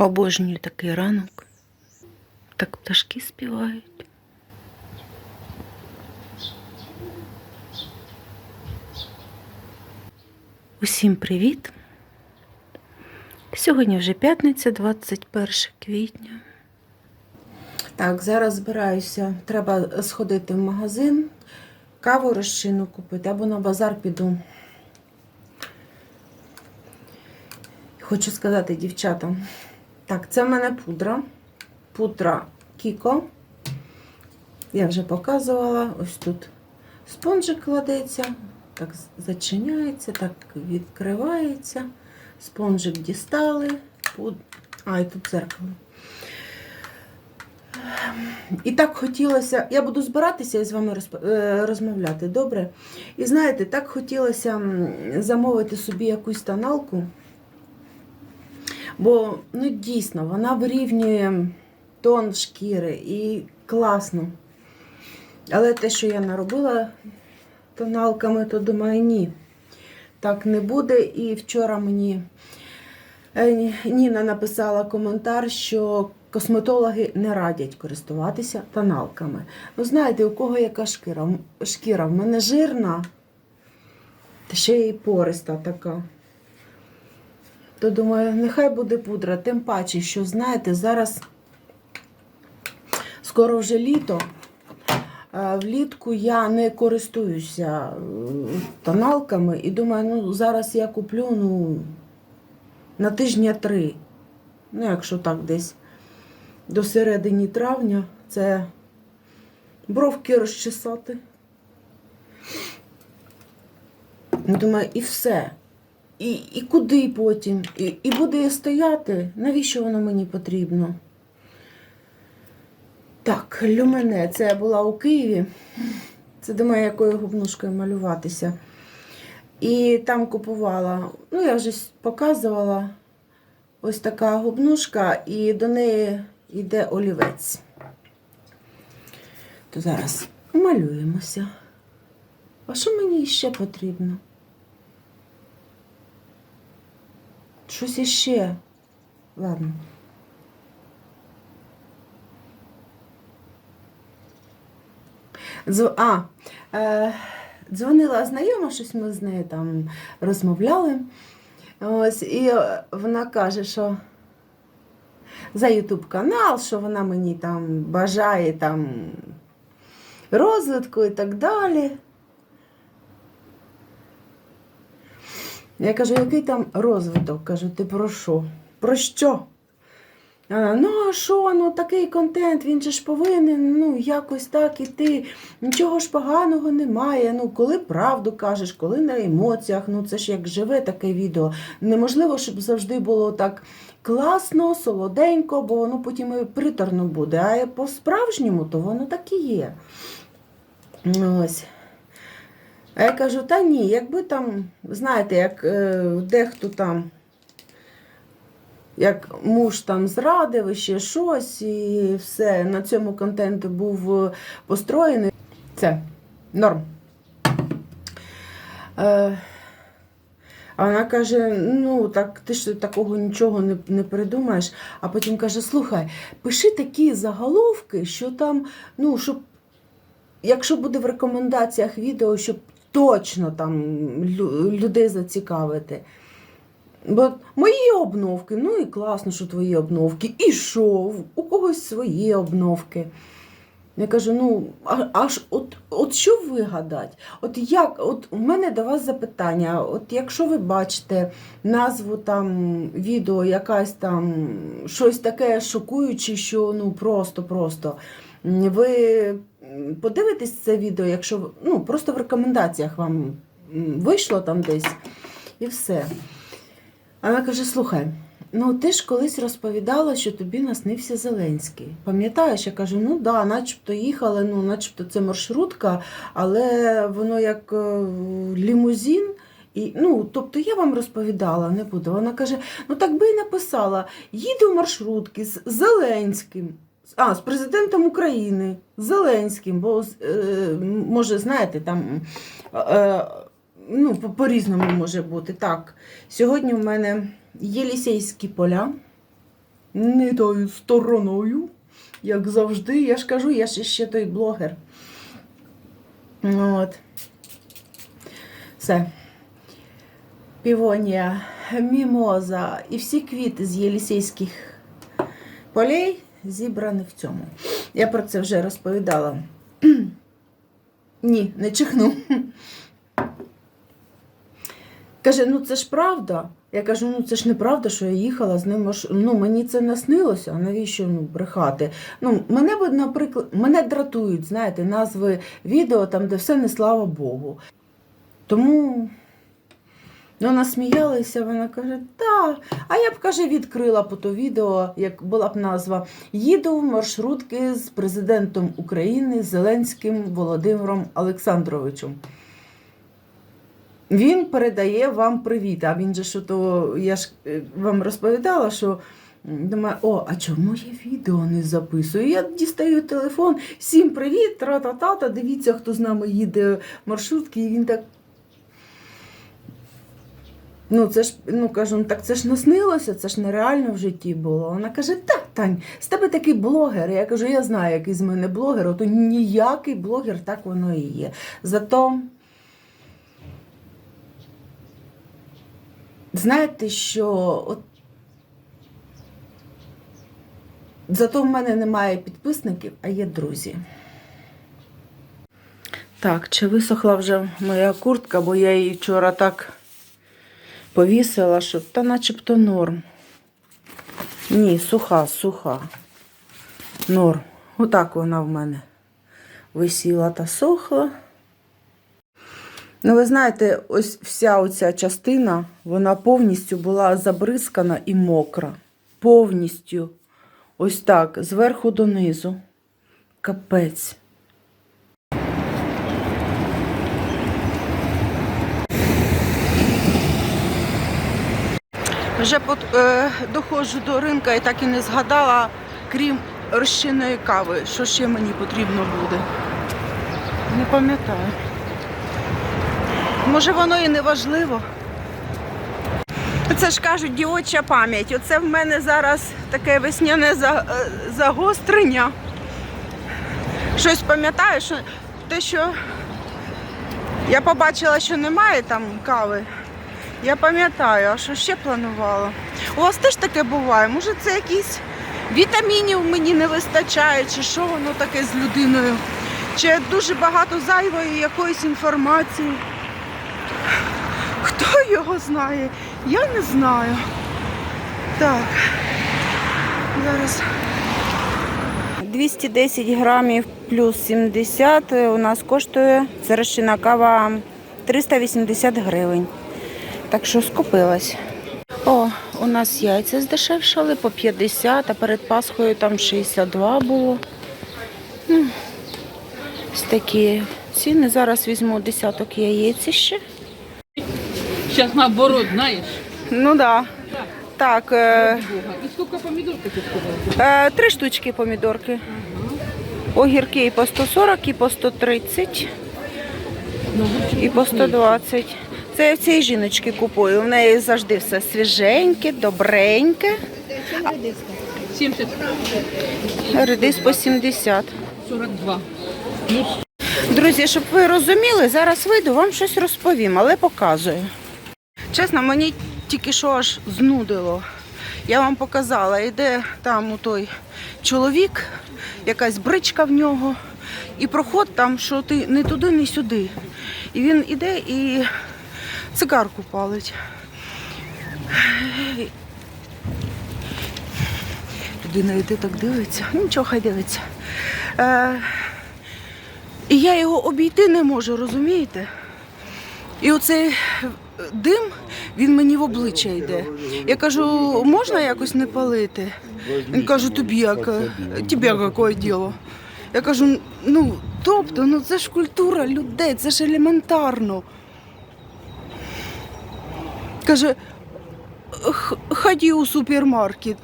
Обожнюю такий ранок. Так пташки співають. Усім привіт! Сьогодні вже п'ятниця, 21 квітня. Так, зараз збираюся. Треба сходити в магазин, каву розчину купити або на базар піду. Хочу сказати дівчатам. Так, це в мене пудра. Пудра Кіко. Я вже показувала. Ось тут спонжик кладеться, так зачиняється, так відкривається. Спонжик дістали. Пуд... А, і тут дзеркало. І так хотілося, я буду збиратися і з вами розп... е, розмовляти, добре? І знаєте, так хотілося замовити собі якусь тоналку. Бо ну, дійсно вона вирівнює тон шкіри і класно. Але те, що я наробила тоналками, то думаю, ні. Так не буде. І вчора мені е, Ніна написала коментар, що косметологи не радять користуватися тоналками. Ну, знаєте, у кого яка шкіра? Шкіра в мене жирна, та ще й пориста така. То думаю, нехай буде пудра, тим паче, що, знаєте, зараз скоро вже літо. Е, Влітку я не користуюся е, тоналками і думаю, ну зараз я куплю ну, на тижня три. Ну, якщо так десь до середини травня, це бровки розчесати. Думаю, і все. І, і куди потім? І, і буде стояти? Навіщо воно мені потрібно? Так, люмене, це я була у Києві. Це думаю, якою губнушкою малюватися. І там купувала, ну, я вже показувала ось така губнушка, і до неї йде олівець. То зараз малюємося. А що мені ще потрібно? Щось іще. Ладно. Дз... А, е, дзвонила знайома, щось ми з нею там розмовляли. Ось, і вона каже, що за Ютуб канал, що вона мені там бажає там розвитку і так далі. Я кажу, який там розвиток? Кажу, ти про що? Про що? А, ну, а що, ну такий контент, він же ж повинен ну, якось так іти. Нічого ж поганого немає. Ну, коли правду кажеш, коли на емоціях, ну це ж як живе таке відео. Неможливо, щоб завжди було так класно, солоденько, бо воно потім і приторно буде. А по-справжньому, то воно так і є. Ось. А я кажу, та ні, якби там, знаєте, як е, дехто там, як муж там зрадив і ще щось, і все, на цьому контент був е, построєний. Це норм. Е, а вона каже: ну, так ти ж такого нічого не, не придумаєш. А потім каже: слухай, пиши такі заголовки, що там, ну, щоб, якщо буде в рекомендаціях відео, щоб точно там людей зацікавити. Бо мої обновки, ну і класно, що твої обновки. І що? У когось свої обновки. Я кажу, ну, аж от, от що вигадати? От як, от у мене до вас запитання. От якщо ви бачите назву там відео, якась там щось таке шокуюче, що ну просто-просто. Ви подивитесь це відео, якщо ну, просто в рекомендаціях вам вийшло там десь і все. А Вона каже: слухай, ну ти ж колись розповідала, що тобі наснився Зеленський. Пам'ятаєш, я кажу, ну да, начебто їхали, ну, начебто це маршрутка, але воно як е, лімузин. І, ну, тобто я вам розповідала, не буду. Вона каже: ну так би і написала: їду в маршрутки з Зеленським. А, з президентом України, Зеленським, бо е, може, знаєте, там е, ну, по- по-різному може бути. Так, сьогодні в мене Єлісейські поля. не тою стороною, як завжди. Я ж кажу, я ж ще той блогер. Ну, От. Все. Півонія, мімоза і всі квіти з єлісейських полей зібрані в цьому. Я про це вже розповідала. Ні, не чихну. Каже, ну це ж правда. Я кажу, ну це ж неправда, що я їхала з ним. Ну, мені це наснилося, навіщо ну, брехати? Ну, мене, наприклад, мене дратують, знаєте, назви відео там, де все не слава Богу. Тому вона сміялася, вона каже, так. А я б каже, відкрила по то відео, як була б назва Їду в маршрутки з президентом України Зеленським Володимиром Олександровичем. Він передає вам привіт. А він же що то, я ж е, вам розповідала, що думаю, о, а чому я відео не записую? Я дістаю телефон, всім привіт, тра-та-та-та, дивіться, хто з нами їде маршрутки, і він так. Ну, це ж, ну кажу, ну так це ж наснилося, це ж нереально в житті було. Вона каже, так, Тань, з тебе такий блогер. Я кажу, я знаю, який з мене блогер, ото ніякий блогер, так воно і є. Зато. Знаєте, що от зато в мене немає підписників, а є друзі. Так, чи висохла вже моя куртка, бо я її вчора так повісила, що та начебто норм. Ні, суха, суха. Норм. Отак вона в мене висіла та сохла. Ну, ви знаєте, ось вся оця частина, вона повністю була забризкана і мокра. Повністю. Ось так, зверху донизу. Капець. Вже под, е, доходжу до ринка і так і не згадала, крім розчинної кави, що ще мені потрібно буде. Не пам'ятаю. Може, воно і не важливо. Це ж кажуть, дівоча пам'ять. Оце в мене зараз таке весняне е, загострення. Щось пам'ятаю, що те, що я побачила, що немає там кави. Я пам'ятаю, а що ще планувала? У вас теж таке буває? Може, це якісь вітамінів мені не вистачає, чи що воно таке з людиною? Чи дуже багато зайвої якоїсь інформації? Хто його знає? Я не знаю. Так. Зараз. 210 грамів плюс 70 у нас коштує це розчина кава 380 гривень. Так що скупилась. О, у нас яйця здешевшали по 50, а перед Пасхою там 62 було. Ну, ось такі ціни. Зараз візьму десяток яєць ще. Сейчас наоборот, знаешь. Ну да. Так, е, Бога. И сколько помидор ты сказала? е, три штучки помідорки. Огірки і по 140, і по 130, Ну, і по 120. Це я в цій жіночки купую. В неї завжди все свіженьке, добреньке. 70, Редис по 70. 42. Ну, Друзі, щоб ви розуміли, зараз вийду, вам щось розповім, але показую. Чесно, мені тільки що аж знудило. Я вам показала, йде там у той чоловік, якась бричка в нього, і проход там, що ти не туди, не сюди. І він іде і цигарку палить. Людина йде так дивиться. Ну, Нічого, хай дивиться. Е, і я його обійти не можу, розумієте? І оцей дим, він мені в обличчя йде. Я кажу, можна якось не палити? Він каже, тобі як, тебе яке діло? Я кажу, ну, тобто, ну це ж культура людей, це ж елементарно. Каже, ході у супермаркет.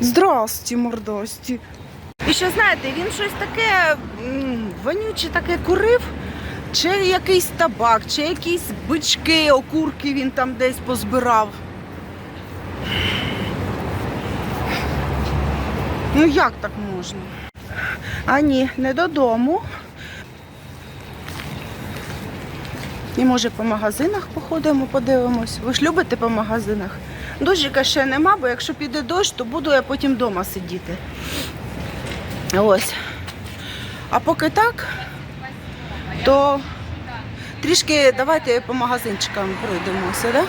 Здрасті, мордості. І ще знаєте, він щось таке вонюче таке курив, чи якийсь табак, чи якісь бички, окурки він там десь позбирав. Ну як так можна? А ні, не додому. І може по магазинах походимо, подивимось. Ви ж любите по магазинах? Дощика ще нема, бо якщо піде дощ, то буду я потім вдома сидіти. Ось. А поки так, то трішки давайте по магазинчикам пройдемося, да?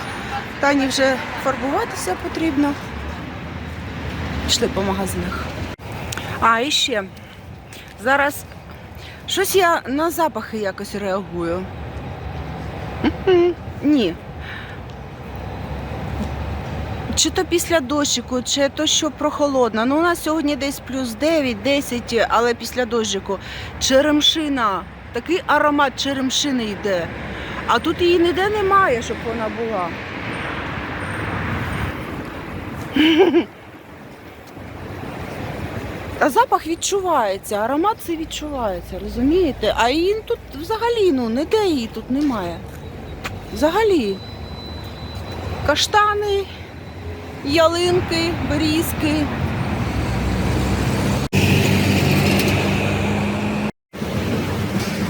Тані вже фарбуватися потрібно. Пішли по магазинах. А, і ще. Зараз щось я на запахи якось реагую. Ні. Чи то після дощику, чи то що прохолодно. Ну, у нас сьогодні десь плюс 9, 10, але після дощику. Черемшина. Такий аромат черемшини йде. А тут її ніде немає, щоб вона була. А запах відчувається, аромат це відчувається, розумієте? А її тут взагалі ну, ніде її тут немає. Взагалі. Каштани, ялинки, берізки.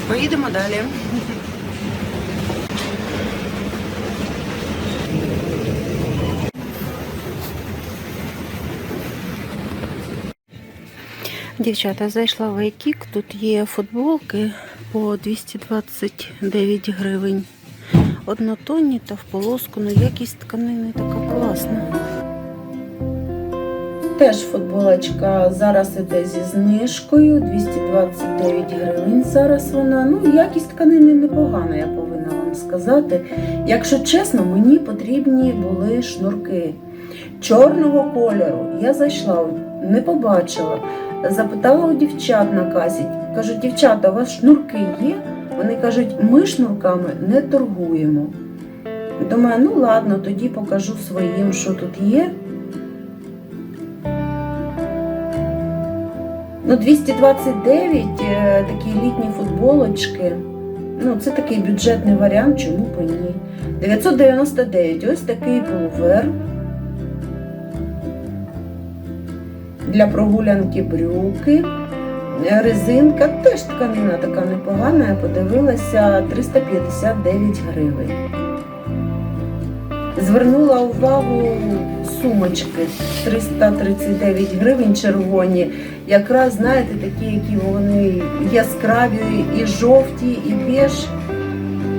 Поїдемо далі. Дівчата, зайшла в Айкік, тут є футболки по 229 гривень. Однотонні та в полоску, ну якість тканини така класна. Теж футболочка зараз іде зі знижкою 229 гривень. Зараз вона. Ну, якість тканини непогана, я повинна вам сказати. Якщо чесно, мені потрібні були шнурки чорного кольору. Я зайшла, не побачила. Запитала у дівчат на касі. Кажу, дівчата, у вас шнурки є? Вони кажуть, ми шнурками не торгуємо. Думаю, ну ладно, тоді покажу своїм, що тут є. Ну, 229 е, такі літні футболочки. Ну, це такий бюджетний варіант, чому і ні. 999, ось такий пуловер. Для прогулянки брюки. Резинка теж тканина така непогана, я подивилася 359 гривень. Звернула увагу сумочки 339 гривень червоні. Якраз, знаєте, такі, які вони яскраві, і жовті, і беж.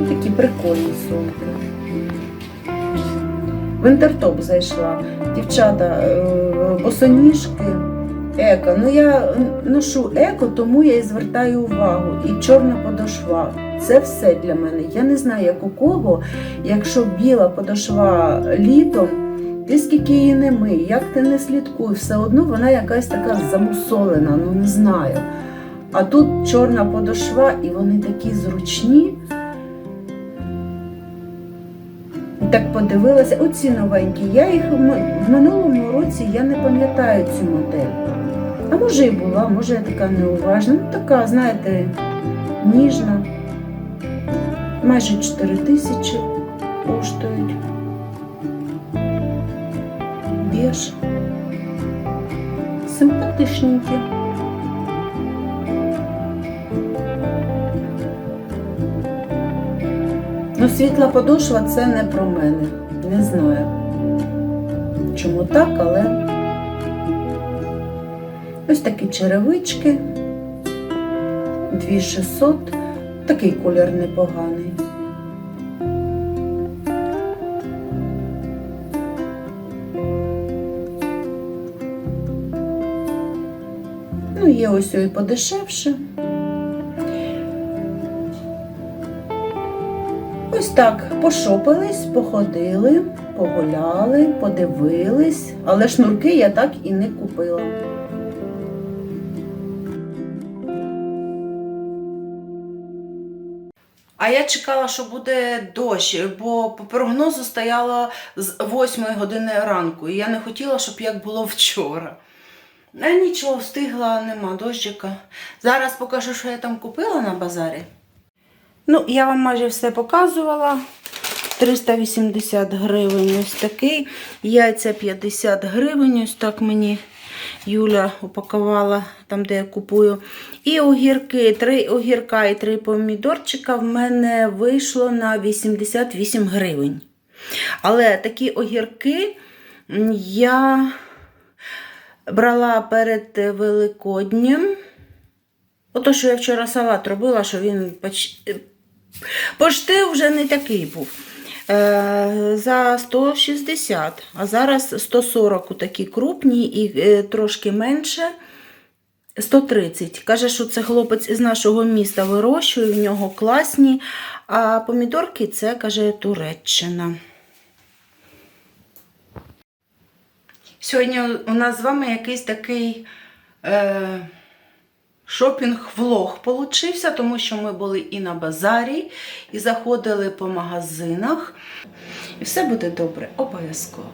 Ну, Такі прикольні сумки. В зайшла. Дівчата, е, босоніжки. Еко. Ну я ношу еко, тому я і звертаю увагу. І чорна подошва. Це все для мене. Я не знаю, як у кого, якщо біла подошва літом, ти скільки її не мий, як ти не слідкуй, все одно вона якась така замусолена, ну не знаю. А тут чорна подошва, і вони такі зручні. Так подивилася, оці новенькі. Я їх в минулому році я не пам'ятаю цю модель. А може і була, може я така неуважна. Ну така, знаєте, ніжна. Майже 4 тисячі коштують. Беж. Симпатичненькі. Ну, світла подошва це не про мене. Не знаю. Чому так, але. Ось такі черевички. 2600. Такий колір непоганий. Ну, є ось і подешевше. Ось так пошопились, походили, погуляли, подивились, але шнурки я так і не купила. А я чекала, що буде дощ, бо по прогнозу стояло з 8 години ранку, і я не хотіла, щоб як було вчора. А нічого, встигла, нема дощика. Зараз покажу, що я там купила на базарі. Ну, я вам майже все показувала. 380 гривень ось такий. Яйця 50 гривень, ось так мені Юля упакувала там, де я купую. І огірки, три огірка і три помідорчика в мене вийшло на 88 гривень. Але такі огірки я брала перед Великоднем. Ото, що я вчора салат робила, що він поч... пошти вже не такий був. Е, за 160, а зараз 140 такі крупні і е, трошки менше. 130. Каже, що це хлопець із нашого міста вирощує, в нього класні. А помідорки це, каже, Туреччина. Сьогодні у нас з вами якийсь такий е, шопінг-влог получився, тому що ми були і на базарі, і заходили по магазинах. І все буде добре, обов'язково.